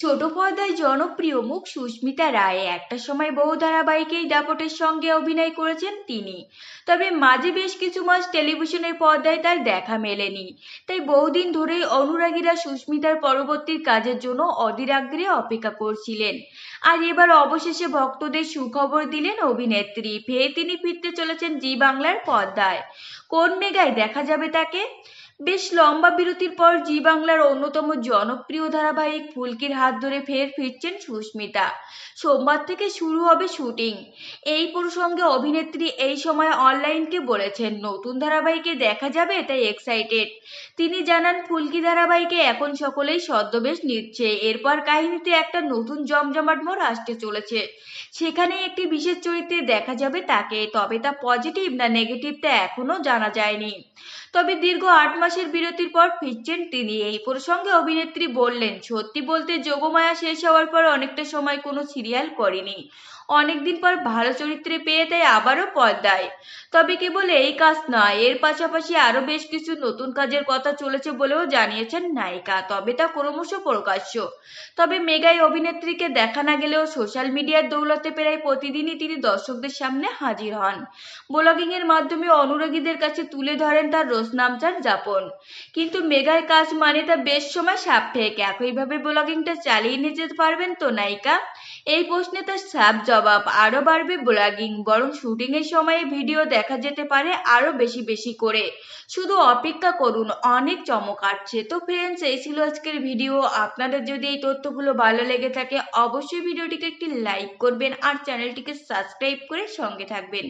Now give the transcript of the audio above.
ছোট পর্দায় জনপ্রিয় মুখ সুস্মিতা রায়। একটা সময় বহু ধারাবাহিকেই দাপটের সঙ্গে অভিনয় করেছেন তিনি। তবে মাঝে বেশ কিছু মাস টেলিভিশনের পর্দায় তার দেখা মেলেনি। তাই বহুদিন ধরেই অনুরাগীরা সুস্মিতার পরবর্তী কাজের জন্য অধীর আগ্রহে অপেক্ষা করছিলেন। আর এবার অবশেষে ভক্তদের সুখবর দিলেন অভিনেত্রী। ফের তিনি ফিরতে চলেছেন জি বাংলার পর্দায়। কোন মেগায় দেখা যাবে তাকে? বেশ লম্বা বিরতির পর জি বাংলার অন্যতম জনপ্রিয় ধারাবাহিক ফুলকির হাত ধরে ফের ফিরছেন সুস্মিতা। সোমবার থেকে শুরু হবে শুটিং। এই প্রসঙ্গে অভিনেত্রী এই সময় অনলাইনকে বলেছেন, নতুন ধারাবাহিকে দেখা যাবে, তাই এক্সাইটেড তিনি জানান, ফুলকি ধারাবাহিকে এখন সকলেই ছদ্মবেশ নিচ্ছে। এরপর কাহিনীতে একটা নতুন জমজমাট মোড় আসতে চলেছে। সেখানে একটি বিশেষ চরিত্রে দেখা যাবে তাকে, তবে তা পজিটিভ না নেগেটিভ তা এখনও জানা যায়নি। তবে দীর্ঘ আট মাসের বিরতির পর ফিরছেন তিনি। এই প্রসঙ্গে অভিনেত্রী বললেন, সত্যি বলতে যোগমায়া শেষ হওয়ার পর অনেকটা সময় কোনো সিরিয়াল করেনি। অনেকদিন পর ভালো চরিত্রে পেয়ে তাই আবারও পর্দায়। তবে কেবল এই কাজ নয়, এর পাশাপাশি আরও বেশ কিছু নতুন কাজের কথা চলেছে বলেও জানিয়েছেন নায়িকা, তবে তা ক্রমশ প্রকাশ্য। তবে মেগাই অভিনেত্রীকে দেখা না গেলেও সোশ্যাল মিডিয়ার দৌলতে প্রায় প্রতিদিনই তিনি দর্শকদের সামনে হাজির হন। ব্লগিং এর মাধ্যমে অনুরাগীদের কাছে তুলে ধরেন তার রোজনামচার যাপন। কিন্তু মেগার কাজ মানে তা বেশ সময় সাপেক্ষ। একইভাবে ব্লগিংটা চালিয়ে নিয়ে যেতে পারবেন তো নায়িকা? এই প্রশ্নে তার সাফ জবাব আরও বাড়বে ব্লগিং, বরং শুটিংয়ের সময়ে ভিডিও দেখা যেতে পারে আরও বেশি বেশি করে। শুধু অপেক্ষা করুন, অনেক চমক আসছে। তো ফ্রেন্ডস এই ছিল আজকের ভিডিও। আপনাদের যদি এই তথ্যগুলো ভালো লেগে থাকে, অবশ্যই ভিডিওটিকে একটি লাইক করবেন আর চ্যানেলটিকে সাবস্ক্রাইব করে সঙ্গে থাকবেন।